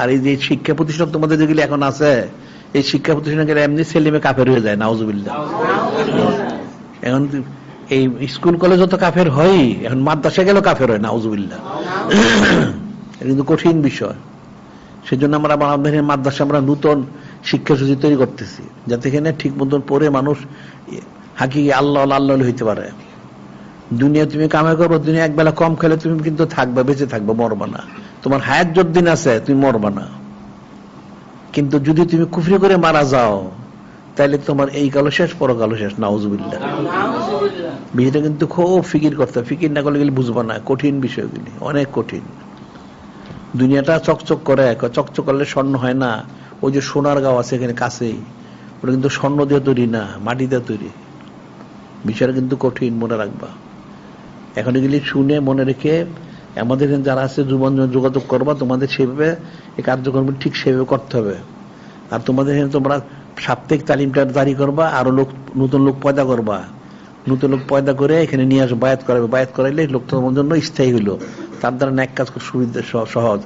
আর এই যে শিক্ষা প্রতিষ্ঠান তোমাদের যেগুলি এখন আছে, এই শিক্ষা প্রতিষ্ঠানে এমনি ছেলেমে কাফের হয়ে যায়, নাউজুবিল্লাহ। এখন এই স্কুল কলেজও তো কাফের হয় এখন মাদ্রাসা গেলেও কাফের হয়, নাউজুবিল্লাহ। কিন্তু কঠিন বিষয়। সেজন্য আমরা আমাদের মাদ্রাসা, আমরা নূতন শিক্ষাসূচি তৈরি করতেছি, যাতে এখানে ঠিক মতন পড়ে মানুষ হাকি আল্লাহ আল্লাহ হইতে পারে। দুনিয়া তুমি কামাই করব, দুনিয়া একবেলা কম খেলে তুমি কিন্তু থাকবে, বেঁচে থাকবে, মরবা না। তোমার হায়াত যতদিন আছে, তুমি মরবা না। কিন্তু যদি তুমি কুফরি করে মারা যাও তাহলে তোমার এই কালো শেষ পর কালো শেষ, নাউজুবিল্লাহ। বিষয়টা কিন্তু খুব ফিকির করতে, ফিকির না করলে গেলে বুঝবা না, কঠিন বিষয়গুলি, অনেক কঠিন। দুনিয়াটা চকচক করে চকচক করলে স্বর্ণ হয় না, ওই যে সোনার গাও আছে এখানে কাছেই, ওটা কিন্তু স্বর্ণ দিয়ে তৈরি না, মাটি দিয়ে তৈরি। বিষয়টা কিন্তু কঠিন, মনে রাখবা। এখন এগুলি শুনে মনে রেখে আমাদের যারা আছে যুবন যোগাযোগ করবা, তোমাদের সেভাবে এই কার্যক্রম ঠিক সেভাবে করতে হবে। আর তোমাদের এখানে তোমরা সাপ্তাহিক তালিমটা জারি করবা, আরও লোক, নতুন লোক পয়দা করবা। নতুন লোক পয়দা করে এখানে নিয়ে আস বায়াত করাবে। বায়াত করাইলে লোক তোমার জন্য স্থায়ী হইল। তার দ্বারা ন্যাক কাজ খুব সুবিধা, সহ- সহজ।